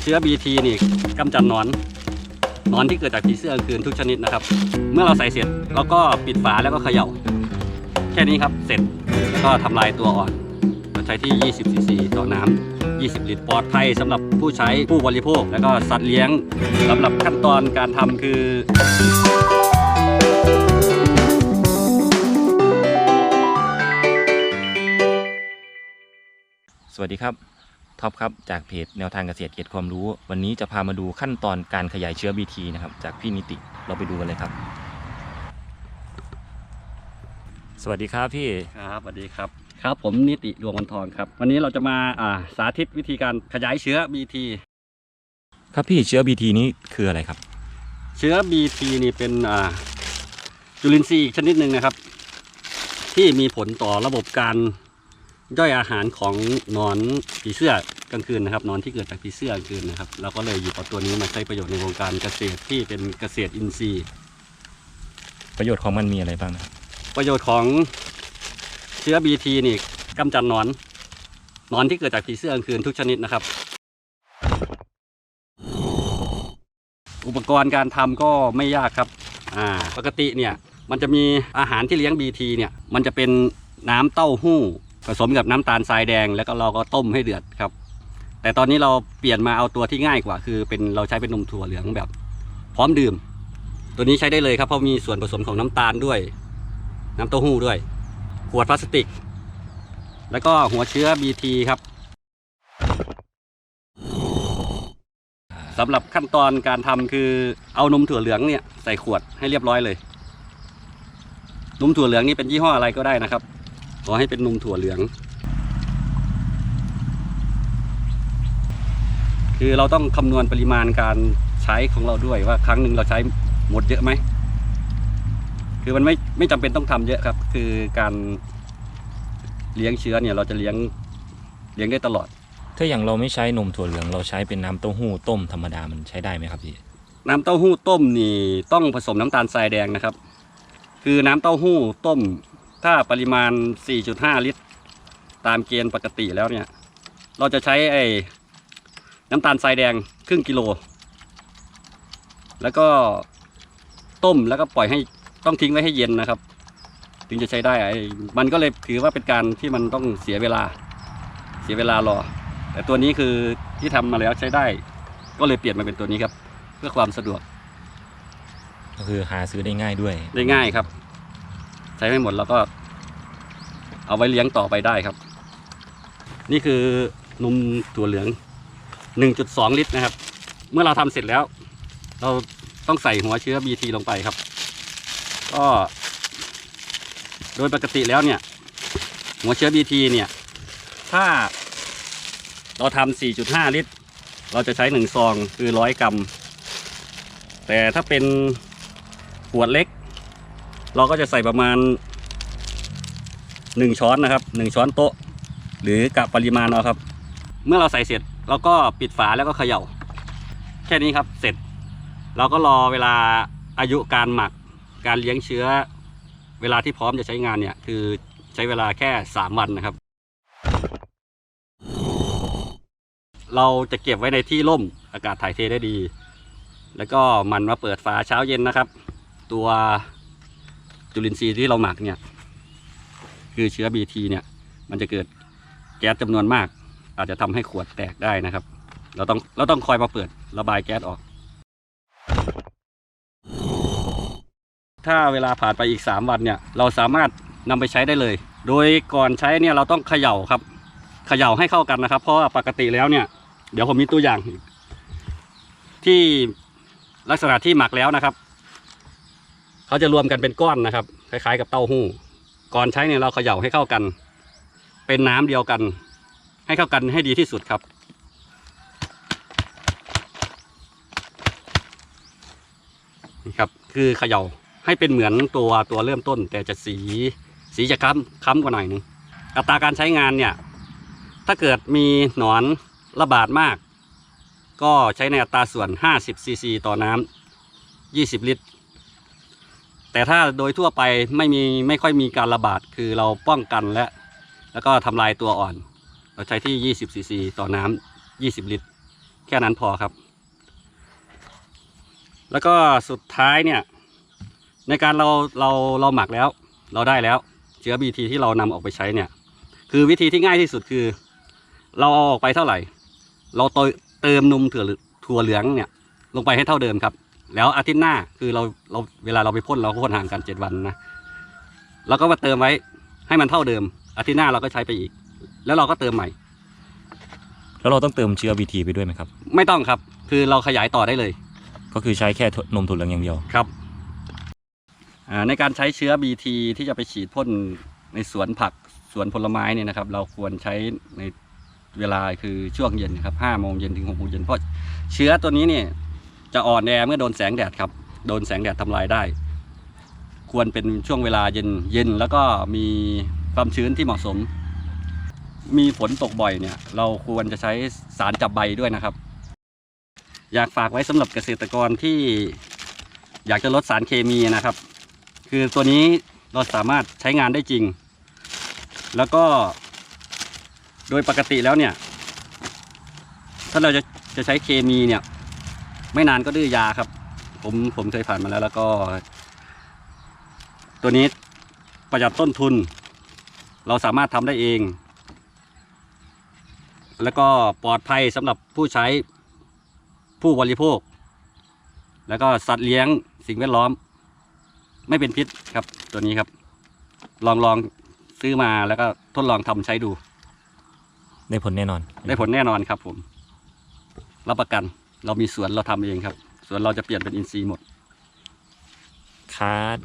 เชื้อ BT นี่กำจัดหนอนหนอนที่เกิดจากผีเสื้อกลางคืนทุกชนิดนะครับ เมื่อเราใส่เสร็จเราก็ปิดฝาแล้วก็เขย่า แค่นี้ครับเสร็จแล้วก็ทำลายตัวอ่อนเราใช้ที่ 20ซีซีต่อน้ำ20 ลิตรปลอดภัยสำหรับผู้ใช้ผู้บริโภค แล้วก็สัตว์เลี้ยงสำหรับขั้นตอนการทำคือสวัสดีครับ ท็อปครับจากเพจแนวทางเกษตรเกียรติความรู้ วันนี้จะพามาดูขั้นตอนการขยายเชื้อ BT นะครับจากพี่นิติเราไปดูกันเลยครับ สวัสดีครับพี่ครับสวัสดีครับครับผมนิติดวงวันทองครับ วันนี้เราจะมาอ่าสาธิตวิธีการขยายเชื้อ BT ครับพี่เชื้อ BT นี้คืออะไรครับ เชื้อ BT นี่เป็นอ่าจุลินทรีย์อีกชนิดหนึ่งนะครับ ที่มีผลต่อระบบการ ย่อยอาหารของหนอนผีเสื้อกลางคืนนะครับหนอนที่เกิดจากผีเสื้อกลางคืนนะครับเราก็เลยหยิบเอาตัวนี้มาใช้ประโยชน์ในวงการเกษตรที่เป็นเกษตรอินทรีย์ ประโยชน์ของมันมีอะไรบ้างนะครับประโยชน์ของเชื้อ BT นี่กำจัดหนอนหนอนที่เกิดจากผีเสื้อกลางคืนทุกชนิดนะครับ อุปกรณ์การทำก็ไม่ยากครับอ่าปกติเนี่ยมันจะมีอาหารที่เลี้ยง BT เนี่ยมันจะเป็นน้ำเต้าหู้ ผสมกับน้ำตาลทรายแดงแล้วก็เราก็ต้มให้เดือดครับ แต่ตอนนี้เราเปลี่ยนมาเอาตัวที่ง่ายกว่า คือเป็นเราใช้เป็นนมถั่วเหลืองแบบ พร้อมดื่ม ตัวนี้ใช้ได้เลยครับเพราะมีส่วนผสมของน้ำตาลด้วย น้ำเต้าหู้ด้วย ขวดพลาสติก แล้วก็หัวเชื้อ BT ครับสำหรับขั้นตอนการทำคือเอานมถั่วเหลืองเนี่ยใส่ขวดให้เรียบร้อยเลยนมถั่วเหลืองนี่เป็นยี่ห้ออะไรก็ได้นะครับ ขอให้เป็นนมถั่วเหลือง คือเราต้องคำนวณปริมาณการใช้ของเราด้วยว่าครั้งหนึ่งเราใช้หมดเยอะไหม คือมันไม่ไม่จำเป็นต้องทำเยอะครับ คือการเลี้ยงเชื้อเนี่ย เราจะเลี้ยงเลี้ยงได้ตลอด ถ้าอย่างเราไม่ใช้นมถั่วเหลืองเราใช้เป็นน้ำเต้าหู้ต้มธรรมดามันใช้ได้ไหมครับพี่ น้ำเต้าหู้ต้มนี่ต้องผสมน้ำตาลทรายแดงนะครับ คือน้ำเต้าหู้ต้ม ถ้าปริมาณ 4.5 ลิตร ตามเกณฑ์ปกติแล้วเนี่ย เราจะใช้ไอ้น้ำตาลทรายแดงครึ่งกิโล แล้วก็ต้มแล้วก็ปล่อยให้ต้องทิ้งไว้ให้เย็นนะครับ ถึงจะใช้ได้ไอ้มันก็เลยถือว่าเป็นการที่มันต้องเสียเวลา เสียเวลารอ แต่ตัวนี้คือที่ทำมาแล้วใช้ได้ ก็เลยเปลี่ยนมาเป็นตัวนี้ครับ เพื่อความสะดวก ก็คือหาซื้อได้ง่ายด้วย ได้ง่ายครับ ใช้ไม่หมดแล้วก็ เอาไว้เลี้ยงต่อไปได้ครับ นี่คือนมถั่วเหลือง 1.2 ลิตรนะครับ เมื่อเราทำเสร็จแล้ว เราต้องใส่หัวเชื้อ BT ลงไปครับ ก็ โดยปกติแล้วเนี่ย หัวเชื้อ BT เนี่ย ถ้าเราทำ4.5 ลิตร เราจะใช้ 1 ซองคือ 100 กรัม แต่ถ้าเป็นขวดเล็ก เราก็จะใส่ประมาณ 1 ช้อนนะครับ 1 ช้อนโต๊ะ หรือกะปริมาณเอาครับ เมื่อเราใส่เสร็จเราก็ปิดฝาแล้วก็เขย่า แค่นี้ครับเสร็จ เราก็รอเวลาอายุการหมักการเลี้ยงเชื้อ เวลาที่พร้อมจะใช้งานเนี่ยคือใช้เวลาแค่ 3 วันนะครับ เราจะเก็บไว้ในที่ร่มอากาศถ่ายเทได้ดี แล้วก็มันมาเปิดฝาเช้าเย็นนะครับ ตัว จุลินทรีย์ที่เราหมักเนี่ย คือเชื้อ BT เนี่ย มันจะเกิดแก๊สจำนวนมาก อาจจะทำให้ขวดแตกได้นะครับ เราต้องเราต้องคอยมาเปิดระบายแก๊สออก ถ้าเวลาผ่านไปอีก 3 วันเนี่ย เราสามารถนำไปใช้ได้เลย โดยก่อนใช้เนี่ยเราต้องเขย่าครับ เขย่าให้เข้ากันนะครับ เพราะว่าปกติแล้วเนี่ย เดี๋ยวผมมีตัวอย่างที่ลักษณะที่หมักแล้วนะครับ เขาจะรวมกันเป็นก้อนนะครับ คล้ายๆ กับเต้าหู้ ก่อนใช้เนี่ยเราเขย่าให้เข้ากัน เป็นน้ำเดียวกัน ให้เข้ากันให้ดีที่สุดครับ นี่ครับ คือเขย่าให้เป็นเหมือนตัวตัวเริ่มต้น แต่จะสีสีจะค้ำค้ำกว่าหน่อยหนึงอัตราการใช้งานเนี่ย ถ้าเกิดมีหนอนระบาดมาก ก็ใช้ในอัตราส่วน 50ซีซีต่อน้ำ20 ลิตร แต่ถ้าโดยทั่วไปไม่มีไม่ค่อยมีการระบาดคือเราป้องกันและ แล้วก็ทำลายตัวอ่อน เราใช้ที่ 20ซีซีต่อน้ำ20 ลิตร แค่นั้นพอครับ แล้วก็สุดท้ายเนี่ย ในการเราเราเราหมักแล้ว เราได้แล้วเชื้อ BT ที่เรานำออกไปใช้เนี่ย คือวิธีที่ง่ายที่สุดคือ เราเอาออกไปเท่าไหร่ เราเติมนมเหลืถั่วเหลืองเนี่ยลงไปให้เท่าเดิมครับ แล้วอาทิตย์หน้าคือเราเราเวลาเราไปพ่นเราก็พ่นห่างกันเจ็ดวันนะเราก็มาเติมไว้ให้มันเท่าเดิม อาทิตย์หน้าเราก็ใช้ไปอีก แล้วเราก็เติมใหม่ แล้วเราต้องเติมเชื้อ BT ไปด้วยไหมครับ ไม่ต้องครับ คือเราขยายต่อได้เลย ก็คือใช้แค่นมถั่วเหลืองอย่างเดียวครับอ่าในการใช้เชื้อ BT ที่จะไปฉีดพ่นในสวนผักสวนผลไม้เนี่ยนะครับ เราควรใช้ในเวลาคือช่วงเย็นนะครับห้าโมงเย็นถึงหกโมงเย็นเพราะเชื้อตัวนี้เนี่ย จะอ่อนแอเมื่อโดนแสงแดดครับ โดนแสงแดดทำลายได้ ควรเป็นช่วงเวลาเย็นเย็นแล้วก็มีความชื้นที่เหมาะสม มีฝนตกบ่อยเนี่ย เราควรจะใช้สารจับใบด้วยนะครับ อยากฝากไว้สำหรับเกษตรกรที่อยากจะลดสารเคมีนะครับ คือตัวนี้เราสามารถใช้งานได้จริง แล้วก็ โดยปกติแล้วเนี่ย ถ้าเราจะจะใช้เคมีเนี่ย ไม่นานก็ดื้อยาครับ ผมผมเคยผ่านมาแล้วแล้วก็ ตัวนี้ประหยัดต้นทุน เราสามารถทำได้เอง แล้วก็ปลอดภัยสำหรับผู้ใช้ผู้บริโภค แล้วก็สัตว์เลี้ยงสิ่งแวดล้อม ไม่เป็นพิษครับ ตัวนี้ครับ ลองลองซื้อมาแล้วก็ทดลองทำใช้ดู ได้ผลแน่นอน ได้ผลแน่นอนครับผม รับประกัน เรามีสวนเราทำเองครับ สวนเราจะเปลี่ยนเป็นอินทรีย์หมดคับ